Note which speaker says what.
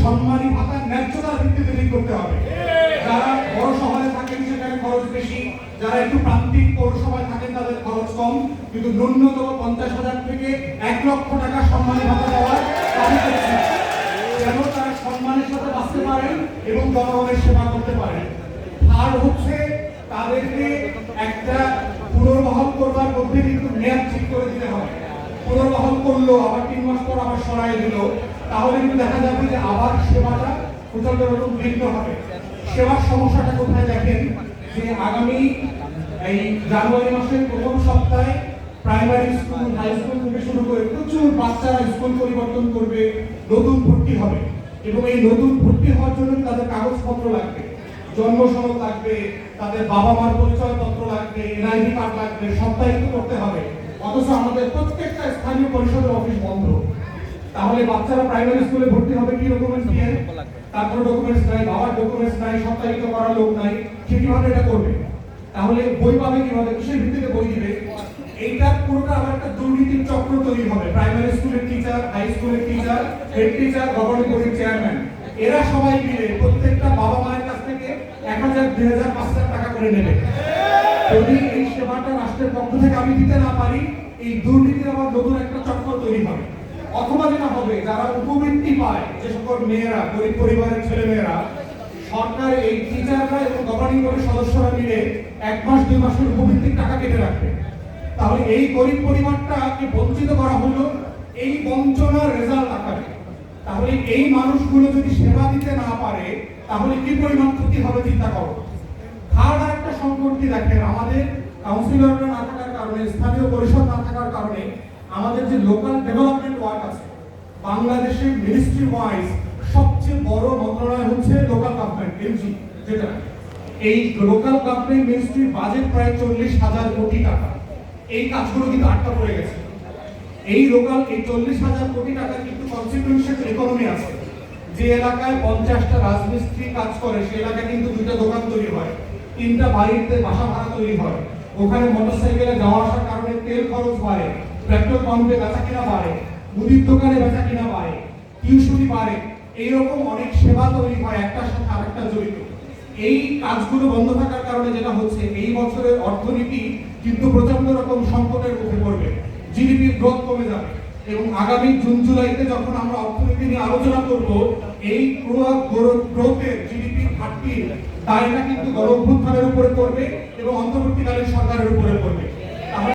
Speaker 1: সম্মানী ভাতার ন্যায্যতার ভিত্তিতে ঠিক করতে হবে। যারা বড় শহরে থাকেন, সেখানে খরচ বেশি। যারা একটু প্রান্তিক পৌরসভায় থাকেন, তাদের খরচ কম। কিন্তু ন্যূনতম পঞ্চাশ হাজার থেকে এক লক্ষ টাকা সম্মানী ভাতা দেওয়ার দাবি করছি। যেন তারা সম্মানের সাথে বাঁচতে পারেন এবং জনগণের সেবা করতে পারেন। আর হচ্ছে তাদেরকে একটা পুনর্বহাল করবার মধ্যে কিন্তু মেয়াদ ঠিক করে দিতে হবে। পুনর্বহাল করল, আবার তিন মাস পর আবার সরাই দিল। তাহলে কিন্তু দেখা যাবে যে আবার সেবাটা প্রচণ্ড রকম ভিন্ন হবে। সেবার সমস্যাটা কোথায় দেখেন? যে আগামী এই জানুয়ারি মাসের প্রথম সপ্তাহে প্রাইমারি স্কুল, হাই স্কুল থেকে শুরু করে প্রচুর বাচ্চারা স্কুল পরিবর্তন করবে, নতুন ভর্তি হবে। এবং এই নতুন ভর্তি হওয়ার জন্য তাদের কাগজপত্র লাগবে। জন্ম সনদ লাগবে, তাদের বাবা মার পরিচয়পত্র লাগবে, এনআইডি কার্ড লাগবে কিন্তু করতে হবে। অথচ আমাদের প্রত্যেকটা স্থানীয় পরিষদের অফিস বন্ধ। তাহলে বাচ্চারা প্রাইমারি স্কুলে ভর্তি হবে কি ডকুমেন্টস দিয়ে তারপরে ডকুমেন্টস নাই, বাবার ডকুমেন্টস নাই সপ্তাহিত করার লোক নাই, সে কীভাবে এটা করবে? তাহলে বই পাবে কীভাবে? কিসের ভিত্তিতে বই দিবে? এইটা পুরোটা আবার একটা দুর্নীতির চক্র তৈরি হবে। প্রাইমারি স্কুলের টিচার হাই স্কুলের টিচার হেড টিচার গভর্নিং বডির চেয়ারম্যান এরা সবাই মিলে প্রত্যেকটা বাবা মায়ের কাছ থেকে এক হাজার, দুই হাজার, পাঁচ হাজার টাকা করে নেবে। যদি এই সেবাটা রাষ্ট্রের পক্ষ থেকে আমি দিতে না পারি এই দুর্নীতির আবার নতুন একটা চক্র তৈরি হবে। অথবা যেটা হবে, যারা উপবৃত্তি পায়, যে সকল মেয়েরা, গরিব পরিবারের ছেলে মেয়েরা সরকার এই টিচাররা এবং গভর্নিং বডির সদস্যরা মিলে এক মাস, দুই মাসের উপবৃত্তির টাকা কেটে রাখবে। তাহলে এই গরিব পরিবারটাকে বঞ্চিত করা হলো, এই বঞ্চনার রেজাল্ট আকারে। তাহলে এই মানুষগুলো যদি সেবা দিতে না পারে, তাহলে কি পরিমাণ ক্ষতি হবে চিন্তা করো। থার্ড একটা সংকট কি দেখেন আমাদের? কাউন্সিলররা না থাকার কারণে, স্থানীয় পরিষদ না থাকার কারণে আমাদের যে লোকাল ডেভেলপমেন্ট ওয়ার্ক আছে, বাংলাদেশের মিনিস্ট্রি ওয়াইজ সবচেয়ে বড় মন্ত্রণালয় হচ্ছে লোকাল গভর্নমেন্ট এলজি যেটা। এই লোকাল গভর্নমেন্ট মিনিস্ট্রির বাজেট প্রায় চল্লিশ হাজার কোটি টাকা। এই কাজগুলো কিন্তু আটকা পড়ে গেছে। এই লোকাল এই চল্লিশ হাজার কোটি টাকা কিন্তু কনস্টিটিউশন ইকোনমি আছে। যে এলাকায় পঞ্চাশটা রাজমিস্ত্রি কাজ করে, সে এলাকায় কিন্তু দুইটা দোকান তৈরি হয়, তিনটা বাড়িতে বাসা ভাড়া তৈরি হয়। ওখানে মোটরসাইকেলে যাওয়া আসার কারণে তেল খরচ বাড়ে পেট্রোল পাম্পে বেচা কিনা বাড়ে, মুদির দোকানে বেচা কিনা বাড়ে, টিউশনি বাড়ে, এইরকম অনেক সেবা তৈরি হয় একটার সাথে আরেকটা জড়িত। এই কাজগুলো বন্ধ থাকার কারণে যেটা হচ্ছে, এই বছরের অর্থনীতি কিন্তু প্রচণ্ড রকম সংকটের মুখে পড়বে জিডিপির গ্রোথ কমে যাবে। এবং আগামী জুন, জুলাইতে যখন আমরা অর্থনীতি নিয়ে আলোচনা করব, এই গ্রোথের জিডিপি ঘাটতির দায়টা কিন্তু গণভ্যুত্থানের উপরে পড়বে এবং অন্তর্বর্তীকালীন সরকারের উপরে পড়বে।